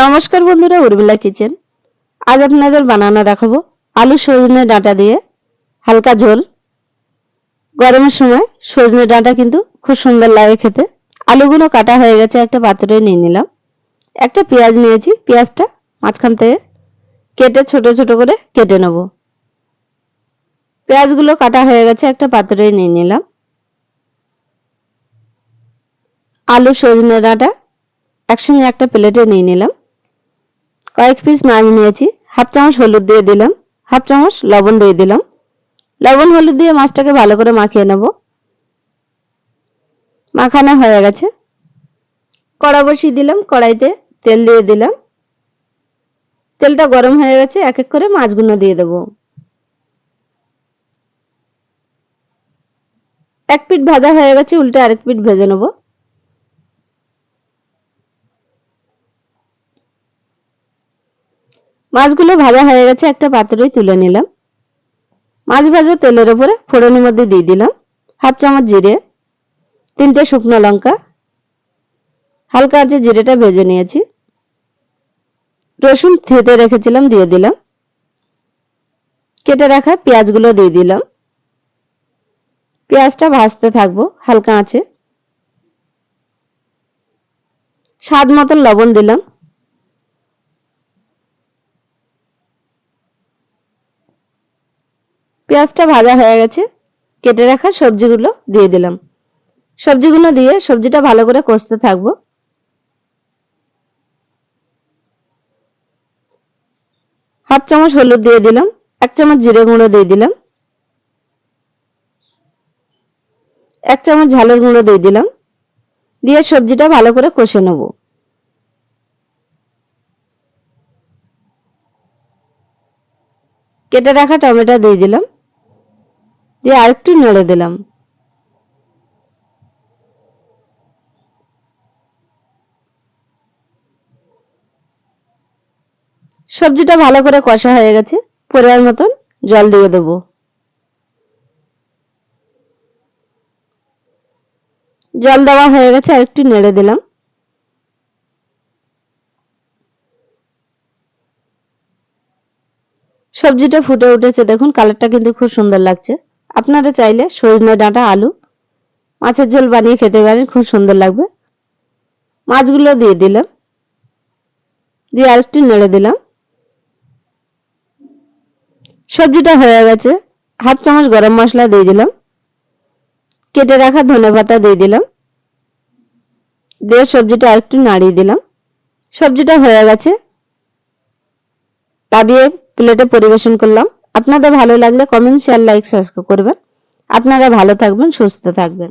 নমস্কার বন্ধুরা, উর্মিলা কিচেন। আজ আপনাদের বানানো দেখাবো আলু সজনে ডাঁটা দিয়ে হালকা ঝোল। গরমের সময় সজনে ডাঁটা কিন্তু খুব সুন্দর লাগে খেতে। আলুগুলো কাটা হয়ে গেছে, একটা পাত্রে নিয়ে নিলাম। একটা পেঁয়াজ নিয়েছি, পেঁয়াজটা মাঝখান থেকে কেটে ছোট ছোট করে কেটে নেব। পেঁয়াজগুলো কাটা হয়ে গেছে, একটা পাত্রে নিয়ে নিলাম। আলু সজনে ডাঁটা একসঙ্গে একটা প্লেটে নিয়ে নিলাম। কয়েক পিস মাছ নিয়েছি। হাফ চামচ হলুদ দিয়ে দিলাম। হাফ চামচ লবণ দিয়ে দিলাম। লবণ হলুদ দিয়ে মাছটাকে ভালো করে মাখিয়ে নেব। মাখানো হয়ে গেছে। কড়া বসিয়ে দিলাম, কড়াইতে তেল দিয়ে দিলাম। তেলটা গরম হয়ে গেছে, এক এক করে মাছগুলো দিয়ে দেব। এক পিঠ ভাজা হয়ে গেছে, উল্টে আরেক পিঠ ভেজে নেব। মাছগুলো ভাজা হয়ে গেছে, একটা পাত্রে তুলে নিলাম। মাছ ভাজা তেলের উপরে ফোড়নের মধ্যে দিয়ে দিলাম, হাফ চামচ জিরে, তিনটে শুকনো লঙ্কা, হালকা আছে জিরেটা ভেজে নিয়েছি। রসুন থেতে রেখেছিলাম, দিয়ে দিলাম। কেটে রাখা পেঁয়াজগুলো দিয়ে দিলাম। পেঁয়াজটা ভাজতে থাকব হালকা আছে স্বাদ মতন লবণ দিলাম। পেঁয়াজটা ভাজা হয়ে গেছে, কেটে রাখা সবজিগুলো দিয়ে দিলাম। সবজিগুলো দিয়ে সবজিটা ভালো করে কষতে থাকব। হাফ চামচ হলুদ দিয়ে দিলাম, এক চামচ জিরে গুঁড়ো দিয়ে দিলাম। এক চামচ ঝালের গুঁড়ো দিয়ে দিলাম, দিয়ে সবজিটা ভালো করে কষে নেব। কেটে রাখা টমেটো দিয়ে দিলাম। দিয়ে আরেকটু নেড়ে দিলাম। সবজিটা ভালো করে কষা হয়ে গেছে। পরিমাণ মতন জল দিয়ে দেবো। জল দেওয়া হয়ে গেছে আর একটু নেড়ে দিলাম। সবজিটা ফুটে উঠেছে, দেখুন, কালারটা কিন্তু খুব সুন্দর লাগছে। আপনারা চাইলে সজনে ডাঁটা, আলু, মাছের ঝোল বানিয়ে খেতে পারেন, খুব সুন্দর লাগবে। মাছগুলো দিয়ে দিলাম। দিয়ে আরেকটু নেড়ে দিলাম। সবজিটা হয়ে গেছে। হাফ চামচ গরম মশলা দিয়ে দিলাম। কেটে রাখা ধনে পাতা দিয়ে দিলাম। দিয়ে সবজিটা আরেকটু নাড়িয়ে দিলাম। সবজিটা হয়ে গেছে। তা দিয়ে প্লেটে পরিবেশন করলাম। আপনাদের ভালো লাগলে কমেন্ট শেয়ার লাইক সাবস্ক্রাইব করবেন। আপনারা ভালো থাকবেন সুস্থ থাকবেন।